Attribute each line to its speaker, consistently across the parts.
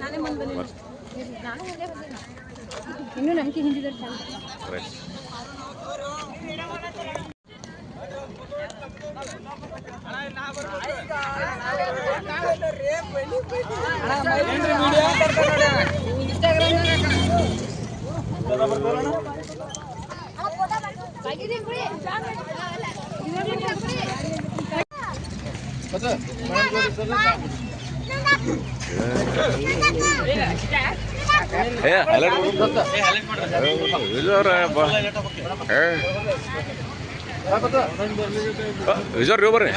Speaker 1: ನಾನೇ ಮುಂದೆ ನಾನು ಮುಂದೆ ಇನ್ನೂ ನಂಬಿಕೆ ಹಿಂದಿದ್ದಾರೆ ಚಂದ
Speaker 2: ಏ ಹೈಲೈಟ್ ವಿಜಯವ್ರ ಬಾ. ಏ. ನೀವು ಬರ್ರಿ.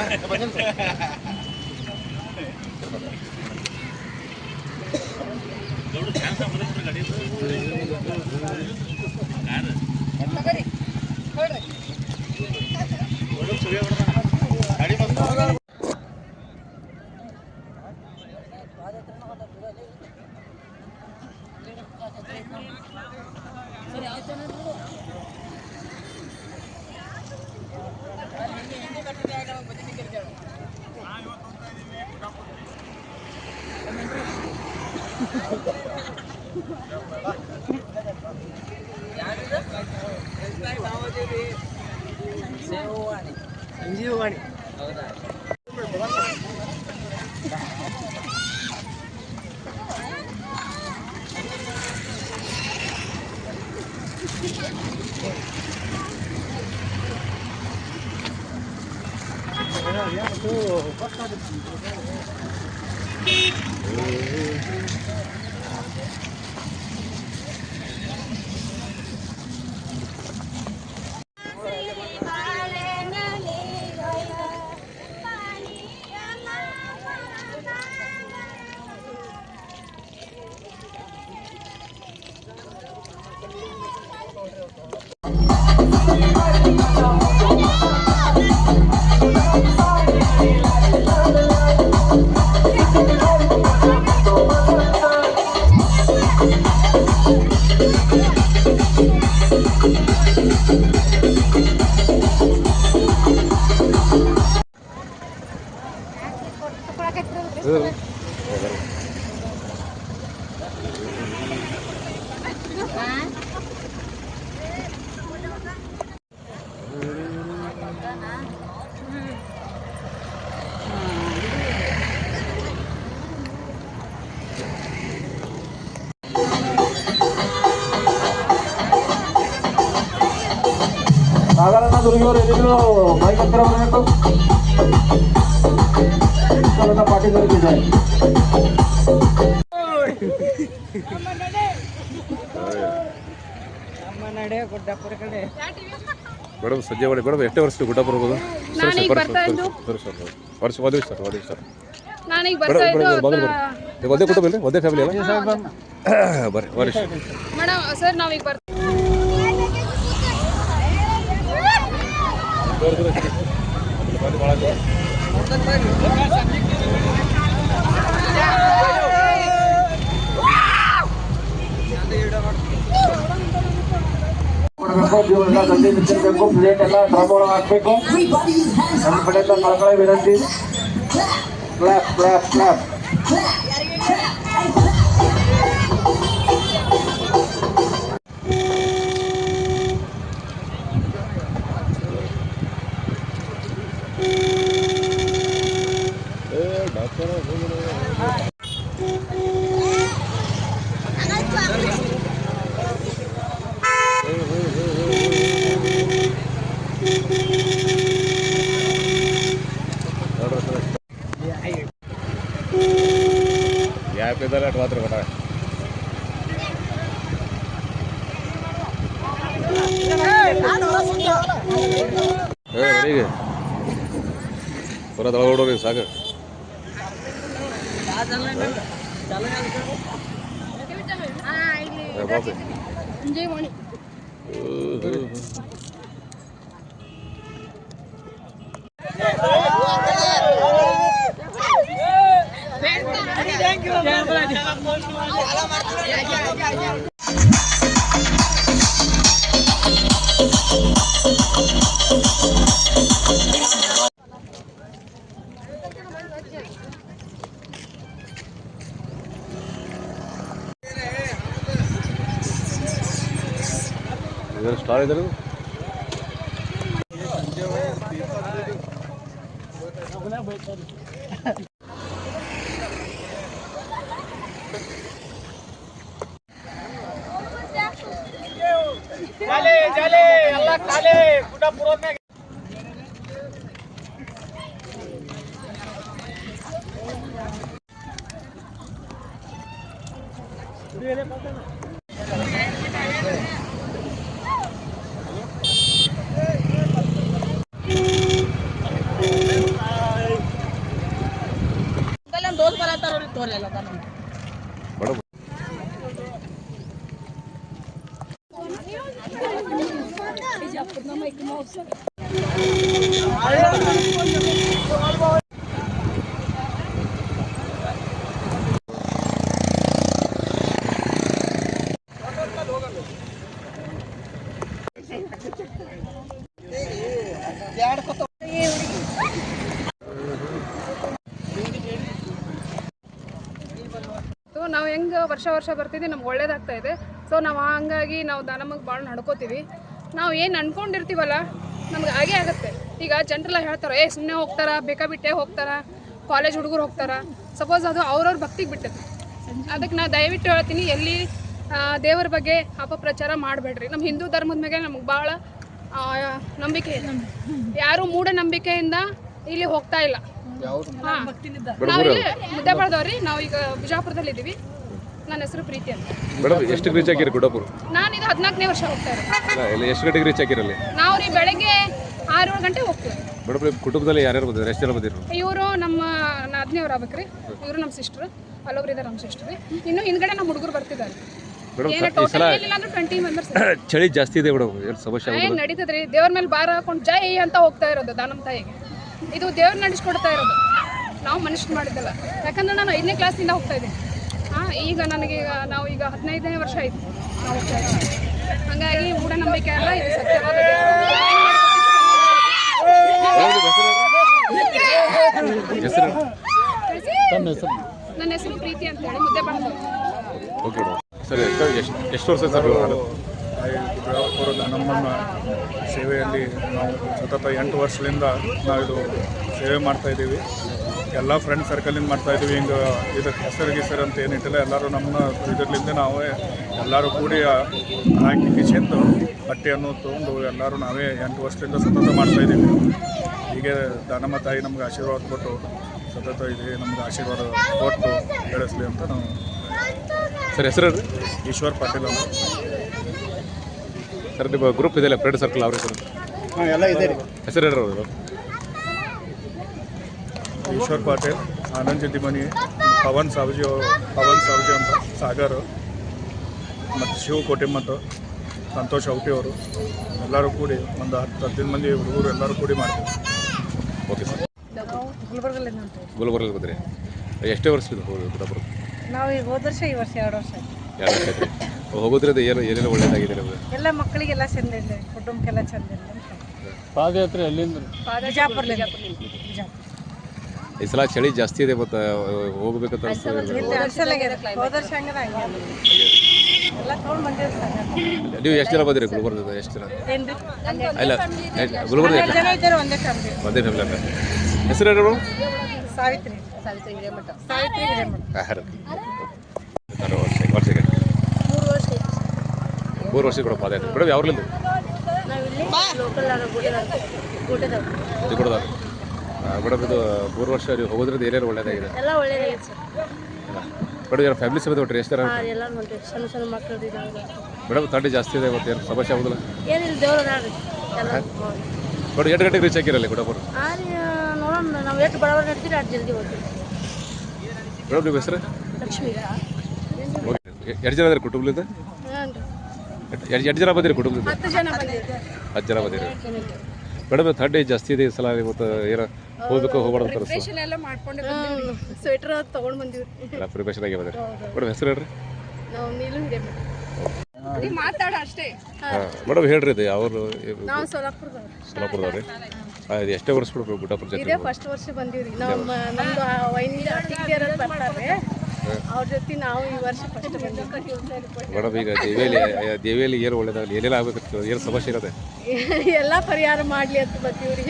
Speaker 3: 哎呀，你看，都发车的，你看。ದುರ್ಗಿಯವರು ಎದುರು ಬೈಕ್ ಹತ್ತಿರ ಬರಬೇಕು ಪಾಟೀಲ್
Speaker 2: ಮೇಡಮ್ ಸಜ್ಜೆ ಮಾಡಿ ಮೇಡಮ್ ಎಷ್ಟೇ ವರ್ಷ ಗುಡ್ಡ ಬರ್ಬೋದು ವರ್ಷ ಒಂದೇ ಸರ್ ಒಂದೇ ಸರ್. ಒಂದೇ ಕುಟುಂಬ ಇಲ್ಲ ಒಂದೇ ಫ್ಯಾಮಿಲಿ ಅಲ್ಲ? ಬರ್ರಿ ಬರ್ರಿ ಸರ್.
Speaker 1: ಮೇಡಮ್ ಸರ್ ನಾವೀಗ ಬರ್ತಾ
Speaker 3: ಕೊಡಬೇಕು ಜೀವನ ಗಂಟೆ ಬಿಚ್ಚಿರ್ಬೇಕು ಪ್ಲೇಟ್ ಎಲ್ಲ ಡ್ರಮ್ ಒಳಗೆ ಹಾಕ್ಬೇಕು ನನ್ನ ಕಡೆಯಿಂದ ಕಳ್ಕೊಳ್ಳೋ ವಿನಂತಿ ಕ್ಲಾಪ್ ಕ್ಲಾಪ್ ಕ್ಲಾಪ್
Speaker 2: ಯಾಪ್ ಇದ್ದಾರೆ ಅಟ್ ಮಾತ್ರ ಕೊಟ್ಟ ಏ ರೆಡಿಗೆ ಬರೋದು ಹೊಡೋರಿ ಸಾಕು
Speaker 1: ಹಾ ಇಲ್ಲಿ
Speaker 2: ಏ ಬಾಬಿ
Speaker 1: ಎಂಜಾಯ್ ಮಾಡಿ
Speaker 2: ಇದ್ರ
Speaker 4: por el. ವರ್ಷ ವರ್ಷ ಬರ್ತಿದ್ವಿ ನಮ್ಗೆ ಒಳ್ಳೇದಾಗ್ತಾ ಇದೆ. ಸೊ ನಾವು ಹಂಗಾಗಿ ನಾವು ನಮಗೆ ಭಾಳ ನಡ್ಕೋತೀವಿ. ನಾವು ಏನು ಅಂದ್ಕೊಂಡಿರ್ತೀವಲ್ಲ ನಮ್ಗೆ ಹಾಗೇ ಆಗುತ್ತೆ. ಈಗ ಜನರೆಲ್ಲ ಹೇಳ್ತಾರೆ ಏ ಸುಮ್ಮನೆ ಹೋಗ್ತಾರ? ಬೇಕಾಬಿಟ್ಟೆ ಹೋಗ್ತಾರ? ಕಾಲೇಜ್ ಹುಡುಗರು ಹೋಗ್ತಾರ? ಸಪೋಸ್ ಅದು ಅವ್ರವ್ರ ಭಕ್ತಿಗೆ ಬಿಟ್ಟೈತೆ ಅದಕ್ಕೆ ನಾ ದಯವಿಟ್ಟು ಹೇಳ್ತೀನಿ ಎಲ್ಲಿ ದೇವರ ಬಗ್ಗೆ ಅಪಪ್ರಚಾರ ಮಾಡಬೇಡ್ರಿ. ನಮ್ಮ ಹಿಂದೂ ಧರ್ಮದ ಮೇಲೆ ನಮ್ಗೆ ಭಾಳ ನಂಬಿಕೆ ಇದೆ. ಯಾರು ಮೂಢನಂಬಿಕೆಯಿಂದ ಇಲ್ಲಿ ಹೋಗ್ತಾ ಇಲ್ಲ. ಹಾಂ. ನಾವು ಇಲ್ಲಿ ಮುದ್ದೆ ಬೆಳೆದವ್ರಿ. ನಾವು ಈಗ ಬಿಜಾಪುರದಲ್ಲಿ ಇದ್ದೀವಿ ನನ್ನ ಹೆಸರು ಪ್ರೀತಿ ಅಂತ.
Speaker 2: ಮೇಡಮ್ ಎಷ್ಟು ರೀಚ್ ಆಗಿರಿ ಗುಡ್ಡಪುರ
Speaker 4: ನಾನು ಇದು ಹದಿನಾಲ್ಕನೇ ವರ್ಷ ಹೋಗ್ತಾ ಇರೋದು.
Speaker 2: ಇಲ್ಲ ಎಷ್ಟು ಗಂಟೆಗೆ ರೀಚ್ ಹಾಕಿರಲ್ಲಿ?
Speaker 4: ನಾವು ರೀ ಬೆಳಗ್ಗೆ ಆರು ಏಳು ಗಂಟೆ ಹೋಗ್ತೀವಿ.
Speaker 2: ಮೇಡಮ್ ನಿಮ್ಮ ಕುಟುಂಬದಲ್ಲಿ ಯಾರ್ಯಾರು ಬಂದಿದ್ದಾರೆ? ಎಷ್ಟು ಜನ ಬಂದಿರು
Speaker 4: ಇವರು ನಮ್ಮ ನಾದ್ನಿಯವ್ರು ಆಗ್ಬೇಕ್ರಿ. ಇವರು ನಮ್ಮ ಸಿಸ್ಟರ್ ಅಲ್ಲೊಬ್ರು ಇದ್ದಾರೆ ನಮ್ಮ ಸಿಸ್ಟರ್ ಇನ್ನು ಹಿಂದ್ಗಡೆ ನಮ್ಮ ಹುಡುಗರು ಬರ್ತಿದ್ದಾರೆ.
Speaker 2: ಮೇಡಮ್
Speaker 4: ಏನು
Speaker 2: ಈ ಸಲ
Speaker 4: ಟೋಟಲ್ ಏನಿಲ್ಲ ಅಂದ್ರೆ ಟ್ವೆಂಟಿ ಮೆಂಬರ್ಸ್
Speaker 2: ಚಳಿ ಜಾಸ್ತಿ ಇದೆ ಮೇಡಮ್ ಏನು ಸಮಸ್ಯೆ ಆಗೋದಿಲ್ಲ.
Speaker 4: ಏನ್ ನಡೀತದ್ರಿ ದೇವ್ರ ಮೇಲೆ ಬಾರ ಹಾಕೊಂಡು ಜೈ ಅಂತ ಹೋಗ್ತಾ ಇರೋದು ದಾನಮ್ ತಾಯಿಗೆ. ಇದು ದೇವ್ರು ನಡೆಸ್ಕೊಡ್ತಾ ಇರೋದು. ನಾವು ಮನುಷ್ಯ ಮಾಡಿದ್ದಲ್ಲ. ಯಾಕಂದ್ರೆ ನಾನು ಐದನೇ ಇಂದ ಹೋಗ್ತಾ ಇದ್ದೀನಿ. ಈಗ ನನಗೆ ಈಗ ನಾವು ಈಗ ಹದಿನೈದನೇ ವರ್ಷ ಆಯ್ತು. ನಾವು ಹಾಗಾಗಿ ಮೂಢನಂಬಿಕೆ ಅಲ್ಲ ಇದು ಸತ್ಯವಾದ ನನ್ನ ಹೆಸರು ಪ್ರೀತಿ ಅಂತ ಹೇಳಿ ಮುದ್ದೆ ಬಂದು
Speaker 2: ಓಕೆ ಮೇಡಮ್ ಸರಿ ಎಷ್ಟು ಎಷ್ಟು ವರ್ಷ ಸರ್
Speaker 5: ಪುರದ ನಮ್ಮನ್ನು ಸೇವೆಯಲ್ಲಿ ನಾವು ಸತತ ಎಂಟು ವರ್ಷದಿಂದ ನಾವಿದು ಸೇವೆ ಮಾಡ್ತಾ ಇದ್ದೀವಿ. ಎಲ್ಲ ಫ್ರೆಂಡ್ ಸರ್ಕಲಿಂದ ಮಾಡ್ತಾ ಇದ್ವಿ ಹಿಂಗೆ ಇದಕ್ಕೆ ಹೆಸರು ಗಿಸರು ಅಂತ ಏನಿಟ್ಟಿಲ್ಲ. ಎಲ್ಲರೂ ನಮ್ಮ ಇದರಿಂದ ನಾವೇ ಎಲ್ಲರೂ ಕೂಡಿ ಹಾಕಿ ಕಿಚೆಂದು ಬಟ್ಟೆಯನ್ನು ತೊಗೊಂಡು ಎಲ್ಲರೂ ನಾವೇ ಎಂಟು ವರ್ಷದಿಂದ ಸತತ ಮಾಡ್ತಾ ಇದ್ದೀವಿ. ಹೀಗೆ ದಾನಮ್ಮ ತಾಯಿ ನಮ್ಗೆ ಆಶೀರ್ವಾದ ಕೊಟ್ಟು ಸತತ ಇದೆ. ನಮ್ಗೆ ಆಶೀರ್ವಾದ ಕೊಟ್ಟು ಬೆಳೆಸಲಿ ಅಂತ ನಾವು
Speaker 2: ಸರ್ ಹೆಸರು
Speaker 5: ಈಶ್ವರ್ ಪಾಟೀಲ್ ಅವರು
Speaker 2: ಸರ್ ನಿಮ್ಮ ಗ್ರೂಪ್ ಇದೆಯಲ್ಲ ಫ್ರೆಂಡ್ ಸರ್ಕಲ್ ಅವ್ರ ಹೆಸರು
Speaker 5: ಹಾಂ ಎಲ್ಲ ಇದೆ ರೀ.
Speaker 2: ಹೆಸರು ಹೇಳ್ರಿ ಅವ್ರು
Speaker 5: ಈಶ್ವರ್ ಪಾಟೀಲ್ ಆನಂದ್ ಜಿದ್ದಿಮನಿ ಪವನ್ ಸಾವಜಿ ಅವರು ಪವನ್ ಸಾವಜಿ ಅಂತ ಸಾಗರ್ ಮತ್ತು ಶಿವ ಕೋಟಿಮಠ ಸಂತೋಷ್ ಔಟಿ ಅವರು ಎಲ್ಲರೂ ಕೂಡಿ ಒಂದು ಹತ್ತು ಹದಿನೈದು ಮಂದಿ ಹುಡುಗರು ಎಲ್ಲರೂ ಕೂಡಿ ಮಾಡ್ತೀವಿ.
Speaker 6: Okay sir.
Speaker 2: ಗುಲ್ಬರ್ಗಲ್ಲಿ ಬಂದ್ರಿ. ಎಷ್ಟೇ ವರ್ಷ ಇದು ಗುಡ್ಡಪುರ
Speaker 6: ನಾವು ಈಗ ಹೋದ ವರ್ಷ ಈ ವರ್ಷ ಎರಡು ವರ್ಷ ಆಯ್ತು.
Speaker 2: ಎರಡು ವರ್ಷ ಆಯ್ತು. ಹೋಗೋದ್ರಿಂದ ಏನು ಏನೇನು ಒಳ್ಳೇದಾಗಿದೆ ನಿಮಗೆ?
Speaker 6: ಎಲ್ಲ ಮಕ್ಕಳಿಗೆಲ್ಲ ಚಂದ ಇಲ್ಲ ಕುಟುಂಬಕ್ಕೆಲ್ಲ ಚಂದ ಇಲ್ಲ
Speaker 7: ಪಾದಯಾತ್ರೆ ಎಲ್ಲಿಂದ?
Speaker 6: ಬಿಜಾಪುರ್ಲಿಂದ ಬಿಜಾಪುರ
Speaker 2: ಈ ಸಲ ಚಳಿ ಜಾಸ್ತಿ ಇದೆ ಮತ್ತು ಹೋಗ್ಬೇಕಂತ ನೀವು ಎಷ್ಟು ಜನ ಬಂದಿರಿ ಗುಲ್ಬರ್ಗದ ಎಷ್ಟು ಜನ? ಇಲ್ಲ. ಗುಲ್ಬರ್ಗ
Speaker 6: ಒಂದೇ ಫ್ಯಾಮಿಲಿ
Speaker 2: ಹೆಸರು ಹೇಳಿ
Speaker 6: ಸಾವಿತ್ರಿ.
Speaker 2: ವರ್ಷಕ್ಕೆ ಮೂರು ವರ್ಷ ಕೊಡಪ್ಪ ಅದೇ. ಮೇಡಮ್ ಯಾವ್ರಲ್ಲಿಂದ? ಮೇಡಮ್ ಇದು ಮೂರು ವರ್ಷ ನೀವು ಹೋಗೋದ್ರಿಂದ ಏನೇನು ಒಳ್ಳೇದಾಗಿದೆ?
Speaker 8: ಎಲ್ಲ ಒಳ್ಳೇದಾಗಿದೆ ಸರ್.
Speaker 2: ಮೇಡಮ್ ಫ್ಯಾಮಿಲಿ ಸಮೇತ ಎಷ್ಟು
Speaker 8: ಎಲ್ಲ ಸಣ್ಣ ಸಣ್ಣ ಮಕ್ಕಳು
Speaker 2: ಮೇಡಮ್ ಥಂಡಿ ಜಾಸ್ತಿ ಇದೆ ಮತ್ತು ಏನು ಸಮಸ್ಯೆ ಆಗೋದಿಲ್ಲ?
Speaker 8: ಏನಿಲ್ಲ ದೇವ್ರು ಎಲ್ಲ
Speaker 2: ಮೇಡಮ್ ಎಂಟು ಗಂಟೆಗೆ ರೀಚ್ ಆಗಿರಲ್ಲ ಗುಡಪುರ
Speaker 8: ನೋಡೋಣ ನಾವು ಎಷ್ಟು ಬಡವರ ನಡ್ತೀರಿ ಅಷ್ಟು ಜಲ್ದಿ ಹೋಗ್ತೀವಿ
Speaker 2: ಮೇಡಮ್ ನಿಮ್ಮ ಹೆಸರು?
Speaker 8: ಲಕ್ಷ್ಮಿ.
Speaker 2: ಎರಡು ಜನ ಇದ್ದಾರೆ ಕುಟುಂಬದಿಂದ? ಎರಡು ಜನ ಬಂದಿರಿ ಕುಟುಂಬದಿಂದ?
Speaker 4: ಹತ್ತು ಜನ
Speaker 2: ಬಂದಿರಿ ಮೇಡಮ್ ಥಂಡಿ ಜಾಸ್ತಿ ಇದೆ ಈ ಸಲ ಇವತ್ತು ಏನೋ ಹೋಗ್ಬೇಕು ಹೋಗ್ಬಾರ್ದು ಅಂತ ಅನಿಸ್ತು.
Speaker 4: ಪ್ರಿಪರೇಷನ್ ಎಲ್ಲ ಮಾಡ್ಕೊಂಡೆ
Speaker 8: ಸ್ವೆಟ್ರ್ ತೊಗೊಂಡು
Speaker 2: ಎಲ್ಲ ಪ್ರಿಪೇಷನ್ ಆಗಿ ಬಂದಿರಿ ಮೇಡಮ್ ಹೆಸರು ಹೇಳ್ರಿ?
Speaker 8: ನಾವು ನೀಲು
Speaker 4: ಮಾತಾಡ ಅಷ್ಟೇ.
Speaker 2: ಹಾಂ. ಮೇಡಮ್ ಹೇಳ್ರಿ ಇದು ಅವರು
Speaker 8: ನಾವು ಸೋಲಾಪುರದವ್ರು.
Speaker 2: ಎಷ್ಟೇ ವರ್ಷ ಬಿಡ್ಬೇಕು ಗುಡ್ಡ ಪ್ರಜೆಕ್ಟ್
Speaker 8: ಇದೇ ಫಸ್ಟ್ ವರ್ಷ ಬಂದಿವ್ರಿ. ನಾವು ನಮ್ದು ಆ ವೈನಿ ಅತ್ತಿಗೆಯರ ಬರ್ತಾರೆ. ಅವ್ರ ಜೊತೆ ನಾವು ಈ ವರ್ಷ ಫಸ್ಟ್
Speaker 2: ಮೇಡಮ್ ಈಗ ದೇವಿಯಲ್ಲಿ ದೇವಿಯಲ್ಲಿ ಏನು ಒಳ್ಳೇದಾಗಲಿ ಏನೆಲ್ಲ ಆಗ್ಬೇಕು ಏನು ಸಮಸ್ಯೆ ಇರುತ್ತೆ
Speaker 8: ಎಲ್ಲ ಪರಿಹಾರ ಮಾಡ್ಲಿ ಅಂತ ಬರ್ತೀವಿ ರೀ